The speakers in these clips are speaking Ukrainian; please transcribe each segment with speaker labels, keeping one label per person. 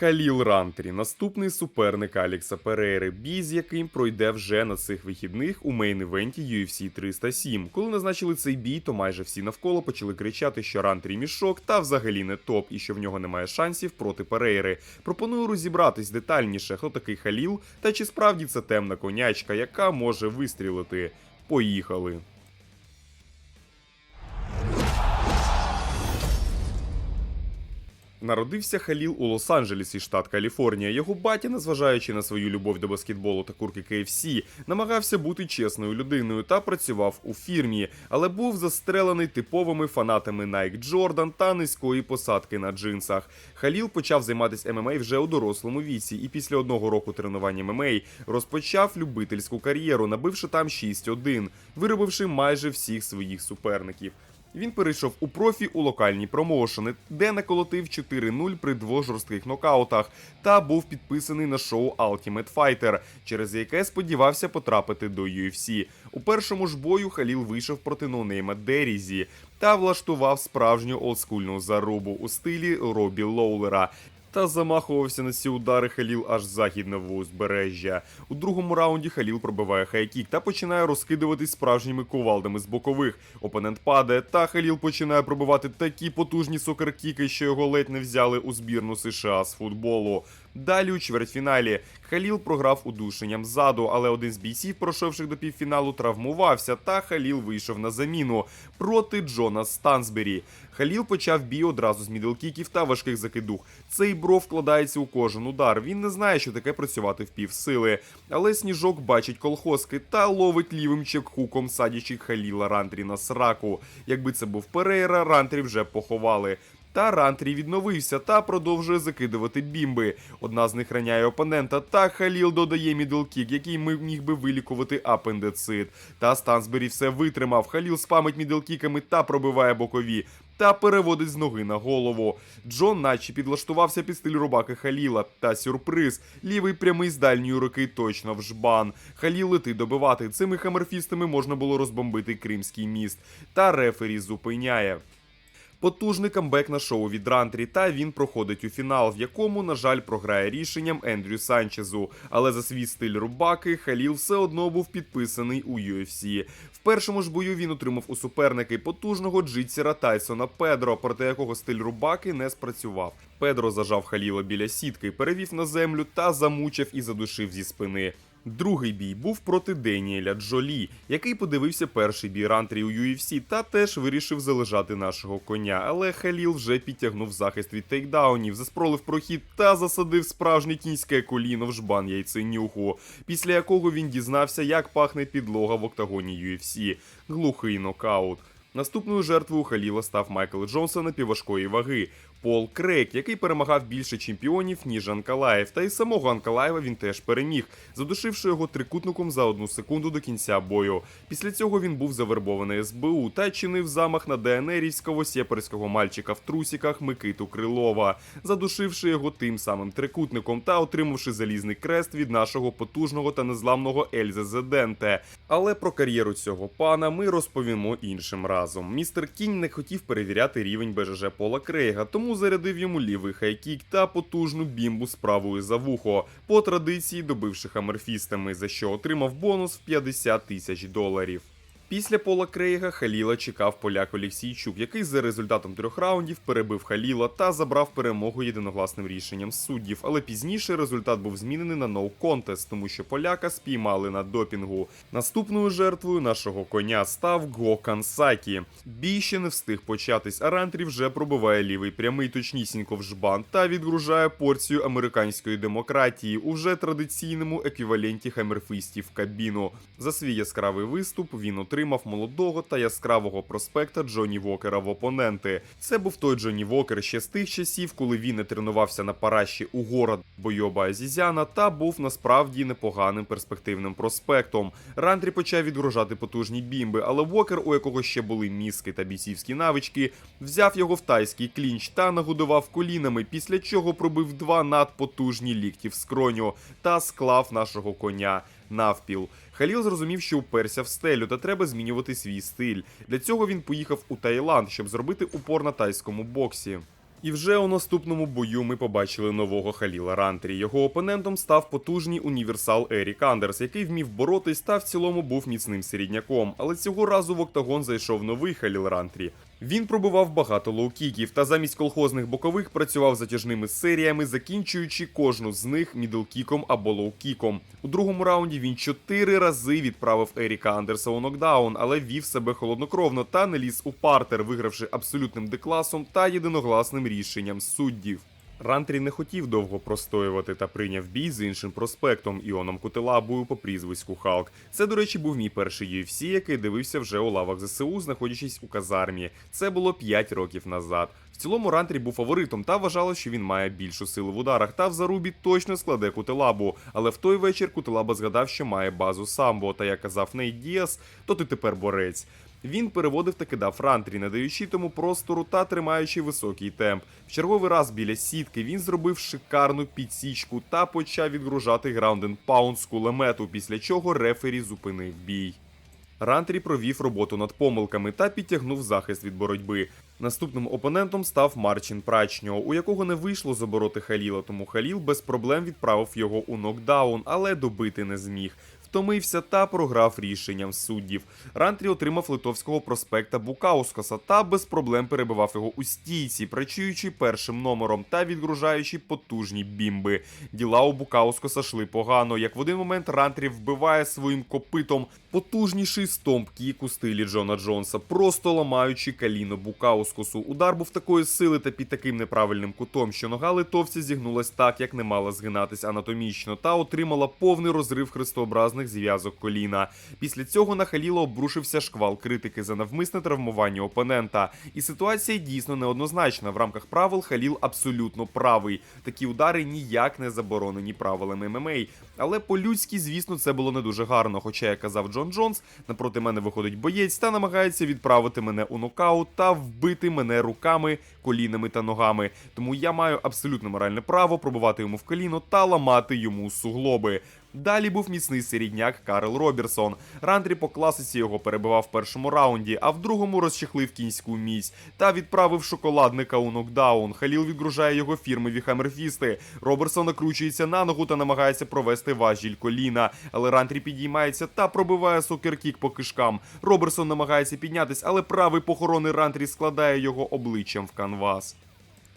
Speaker 1: Халіл Рантрі, наступний суперник Алікса Перейри, бій з яким пройде вже на цих вихідних у мейн-івенті UFC 307. Коли назначили цей бій, то майже всі навколо почали кричати, що Рантрі мішок та взагалі не топ, і що в нього немає шансів проти Перейри. Пропоную розібратись детальніше, хто такий Халіл, та чи справді це темна конячка, яка може вистрілити. Поїхали. Народився Халіл у Лос-Анджелесі, штат Каліфорнія. Його батя, незважаючи на свою любов до баскетболу та курки KFC, намагався бути чесною людиною та працював у фірмі, але був застрелений типовими фанатами Nike Jordan та низької посадки на джинсах. Халіл почав займатися ММА вже у дорослому віці, і після одного року тренування ММА розпочав любительську кар'єру, набивши там 6-1, виробивши майже всіх своїх суперників. Він перейшов у профі у локальні промоушени, де наколотив 4-0 при двох жорстких нокаутах, та був підписаний на шоу Ultimate Fighter, через яке сподівався потрапити до UFC. У першому ж бою Халіл вийшов проти нонейма Дерізі та влаштував справжню олдскульну зарубу у стилі Робі Лоулера. Та замахувався на ці удари Халіл аж західного узбережжя. У другому раунді Халіл пробиває хайкік та починає розкидуватись справжніми кувалдами з бокових. Опонент падає, та Халіл починає пробивати такі потужні сокеркіки, що його ледь не взяли у збірну США з футболу. Далі у чвертьфіналі Халіл програв удушенням ззаду, але один з бійців, пройшовших до півфіналу, травмувався, та Халіл вийшов на заміну проти Джона Стансбері. Халіл почав бій одразу з мідлкіків та важких закидух. Цей бро вкладається у кожен удар. Він не знає, що таке працювати в півсили. Але сніжок бачить колхозки та ловить лівим чекхуком, садячи Халіла Рантрі на сраку. Якби це був Перейра, Рантрі вже поховали. Та Рантрі відновився та продовжує закидувати бімби. Одна з них раняє опонента, та Халіл додає мідлкік, який ми- міг би вилікувати апендицит. Та Стансбері все витримав. Халіл спамить мідлкіками та пробиває бокові. Та переводить з ноги на голову. Джон наче підлаштувався під стиль рубаки Халіла. Та сюрприз. Лівий прямий з дальньої руки точно в жбан. Халіл летить добивати. Цими хамерфістами можна було розбомбити Кримський міст. Та рефері зупиняє. Потужний камбек на шоу від Рантрі, та він проходить у фінал, в якому, на жаль, програє рішенням Ендрю Санчезу. Але за свій стиль рубаки Халіл все одно був підписаний у UFC. В першому ж бою він отримав у суперники потужного джитсера Тайсона Педро, проти якого стиль рубаки не спрацював. Педро зажав Халіла біля сітки, перевів на землю та замучив і задушив зі спини. Другий бій був проти Деніеля Джолі, який подивився перший бій Рантрі у UFC та теж вирішив залежати нашого коня. Але Халіл вже підтягнув захист від тейкдаунів, заспролив прохід та засадив справжнє кінське коліно в жбан яйценюху, після якого він дізнався, як пахне підлога в октагоні UFC. Глухий нокаут. Наступною жертвою Халіла став Майкл Джонсон напівважкої ваги. Пол Крейг, який перемагав більше чемпіонів, ніж Анкалаєв. Та й самого Анкалаєва він теж переміг, задушивши його трикутником за одну секунду до кінця бою. Після цього він був завербований СБУ та чинив замах на ДНРівського сєперського мальчика в трусіках Микиту Крилова, задушивши його тим самим трикутником та отримавши залізний крест від нашого потужного та незламного Ельзе Зеденте. Але про кар'єру цього пана ми розповімо іншим разом. Містер Кінь не хотів перевіряти рівень БЖЖ Пола Крейга, тому зарядив йому лівий хайкік та потужну бімбу з правою за вухо, по традиції добивши хамерфістами, за що отримав бонус в 50 тисяч доларів. Після Пола Крейга Халіла чекав поляк Олексійчук, який за результатом трьох раундів перебив Халіла та забрав перемогу єдиногласним рішенням суддів. Але пізніше результат був змінений на contest, тому що поляка спіймали на допінгу. Наступною жертвою нашого коня став Гокан Сакі. Бій ще не встиг початись, а Рантрі вже пробиває лівий прямий точнісінько в жбан та відгружає порцію американської демократії у вже традиційному еквіваленті хамерфистів кабіну. За свій яскравий виступ він отримав молодого та яскравого проспекта Джоні Вокера в опоненти. Це був той Джоні Вокер ще з тих часів, коли він не тренувався на параші у город Бойоба Азізяна та був насправді непоганим перспективним проспектом. Рантрі почав відгружати потужні бімби, але Вокер, у якого ще були мізки та бійцівські навички, взяв його в тайський клінч та нагодував колінами, після чого пробив два надпотужні лікті в скроню та склав нашого коня навпіл. Халіл зрозумів, що уперся в стелю та треба змінювати свій стиль. Для цього він поїхав у Таїланд, щоб зробити упор на тайському боксі. І вже у наступному бою ми побачили нового Халіла Рантрі. Його опонентом став потужний універсал Ерік Андерс, який вмів боротись та в цілому був міцним середняком. Але цього разу в октагон зайшов новий Халіл Рантрі. Він пробував багато лоукіків та замість колхозних бокових працював затяжними серіями, закінчуючи кожну з них мідлкіком або лоукіком. У другому раунді він чотири рази відправив Еріка Андерса у нокдаун, але вів себе холоднокровно та не ліз у партер, вигравши абсолютним декласом та єдиногласним рішенням суддів. Рантрі не хотів довго простоювати та прийняв бій з іншим проспектом Іоном Кутилабою по прізвиську Халк. Це, до речі, був мій перший UFC, який дивився вже у лавах ЗСУ, знаходячись у казармі. Це було 5 років назад. В цілому Рантрі був фаворитом та вважало, що він має більшу силу в ударах та в зарубі точно складе Кутилабу. Але в той вечір Кутилаба згадав, що має базу самбо. Та як казав Нейт Діас, то ти тепер борець. Він переводив та кидав Рантрі, надаючи тому простору та тримаючи високий темп. В черговий раз біля сітки він зробив шикарну підсічку та почав відгружати граунден паунд з кулемету, після чого рефері зупинив бій. Рантрі провів роботу над помилками та підтягнув захист від боротьби. Наступним опонентом став Марчин Прачньо, у якого не вийшло забороти Халіла, тому Халіл без проблем відправив його у нокдаун, але добити не зміг. Втомився та програв рішенням суддів. Рантрі отримав литовського проспекта Букаускоса та без проблем перебивав його у стійці, працюючи першим номером та відгружаючи потужні бімби. Діла у Букаускоса шли погано. Як в один момент Рантрі вбиває своїм копитом потужніший стомп кік у стилі Джона Джонса, просто ламаючи каліно Букаускосу. Удар був такої сили та під таким неправильним кутом, що нога литовця зігнулась так, як не мала згинатись анатомічно, та отримала повний розрив хрестообразних зв'язок коліна. Після цього на Халіла обрушився шквал критики за навмисне травмування опонента. І ситуація дійсно неоднозначна. В рамках правил Халіл абсолютно правий. Такі удари ніяк не заборонені правилами ММА. Але по-людськи, звісно, це було не дуже гарно. Хоча, як казав Джон Джонс, напроти мене виходить боєць та намагається відправити мене у нокаут та вбити мене руками, колінами та ногами. Тому я маю абсолютно моральне право пробувати йому в коліно та ламати йому суглоби. Далі був міцний середняк Карл Роберсон. Рандрі по класиці його перебивав в першому раунді, а в другому розчехлив кінську міць та відправив шоколадника у нокдаун. Халіл відгружає його фірмові хамерфісти. Роберсон накручується на ногу та намагається провести важіль коліна. Але Рантрі підіймається та пробиває сокеркік по кишкам. Роберсон намагається піднятись, але правий похоронний Рантрі складає його обличчям в канвас.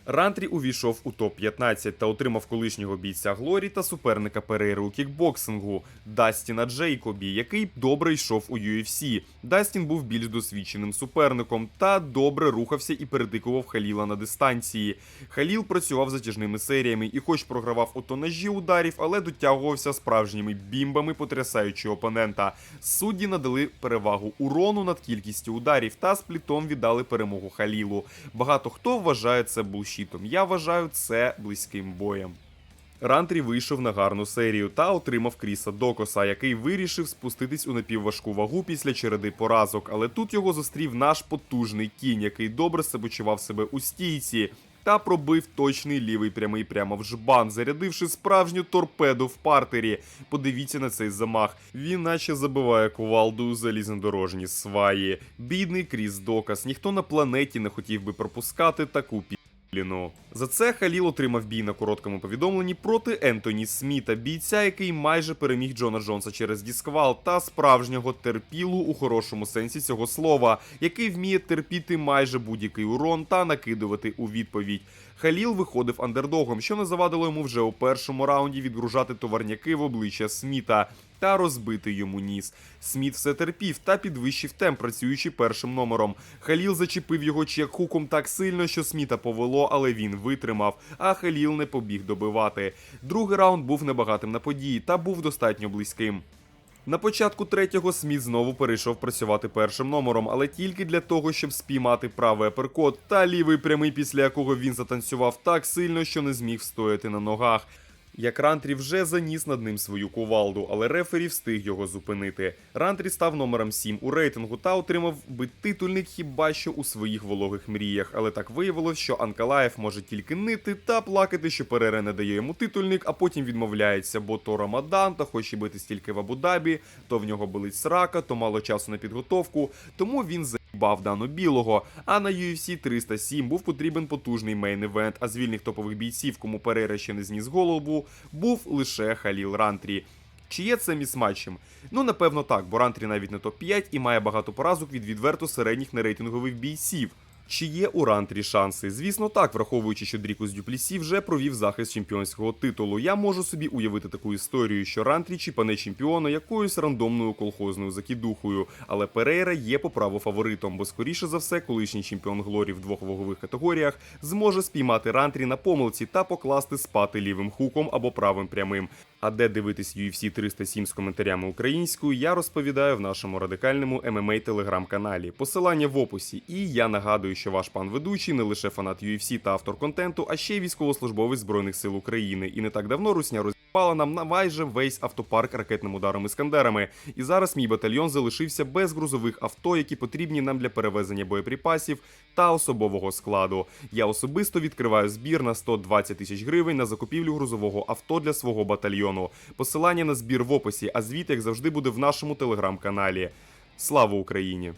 Speaker 1: Рантрі увійшов у топ-15 та отримав колишнього бійця Глорі та суперника Перейри у кікбоксингу Дастіна Джейкобі, який добре йшов у UFC. Дастін був більш досвідченим суперником та добре рухався і перетикував Халіла на дистанції. Халіл працював затяжними серіями і, хоч програвав у тонажі ударів, але дотягувався справжніми бімбами, потрясаючи опонента. Судді надали перевагу урону над кількістю ударів та сплітом віддали перемогу Халілу. Багато хто вважає це булшітом. Я вважаю це близьким боєм. Рантрі вийшов на гарну серію та отримав Кріса Докоса, який вирішив спуститись у напівважку вагу після череди поразок. Але тут його зустрів наш потужний кінь, який добре себе почував себе у стійці. Та пробив точний лівий прямий прямо в жбан, зарядивши справжню торпеду в партері. Подивіться на цей замах. Він наче забиває кувалду залізнодорожні сваї. Бідний Кріс Докас. Ніхто на планеті не хотів би пропускати таку пі. За це Халіл отримав бій на короткому повідомленні проти Ентоні Сміта, бійця, який майже переміг Джона Джонса через дісквал та справжнього терпілу у хорошому сенсі цього слова, який вміє терпіти майже будь-який урон та накидувати у відповідь. Халіл виходив андердогом, що не завадило йому вже у першому раунді відгружати товарняки в обличчя Сміта та розбити йому ніс. Сміт все терпів та підвищив темп, працюючи першим номером. Халіл зачепив його чек-хуком так сильно, що Сміта повело, але він витримав, а Халіл не побіг добивати. Другий раунд був небагатим на події та був достатньо близьким. На початку третього Сміт знову перейшов працювати першим номером, але тільки для того, щоб спіймати правий аперкот та лівий прямий, після якого він затанцював так сильно, що не зміг встояти на ногах. Як Рантрі вже заніс над ним свою кувалду, але рефері встиг його зупинити. Рантрі став номером 7 у рейтингу та отримав би титульник хіба що у своїх вологих мріях. Але так виявилось, що Анкалаєв може тільки нити та плакати, що Перере не дає йому титульник, а потім відмовляється, бо то Рамадан, та хоче бити стільки в Абу-Дабі, то в нього болить срака, то мало часу на підготовку. Тому він за Бавдану Білого. А на UFC 307 був потрібен потужний мейн-евент, а з вільних топових бійців, кому Перейра ще не зніс голову, був лише Халіл Рантрі. Чи є це місматчем? Ну напевно так, бо Рантрі навіть не топ-5 і має багато поразок від відверто середніх нерейтингових бійців. Чи є у Рантрі шанси? Звісно, так, враховуючи, що Дрікус Дюплісі вже провів захист чемпіонського титулу. Я можу собі уявити таку історію, що Рантрі чіпане чемпіона якоюсь рандомною колхозною закидухою, але Перейра є по праву фаворитом, бо скоріше за все, колишній чемпіон Глорі в двох вагових категоріях зможе спіймати Рантрі на помилці та покласти спати лівим хуком або правим прямим. А де дивитись UFC 307 з коментарями українською, я розповідаю в нашому радикальному MMA телеграм-каналі. Посилання в описі. І я нагадую, що ваш пан ведучий не лише фанат UFC та автор контенту, а ще й військовослужбовець Збройних сил України. І не так давно Русня розіпала нам на майже весь автопарк ракетним ударом іскандерами. І зараз мій батальйон залишився без грузових авто, які потрібні нам для перевезення боєприпасів та особового складу. Я особисто відкриваю збір на 120 тисяч гривень на закупівлю грузового авто для свого батальйону. Посилання на збір в описі, а звіт, як завжди, буде в нашому телеграм-каналі. Слава Україні!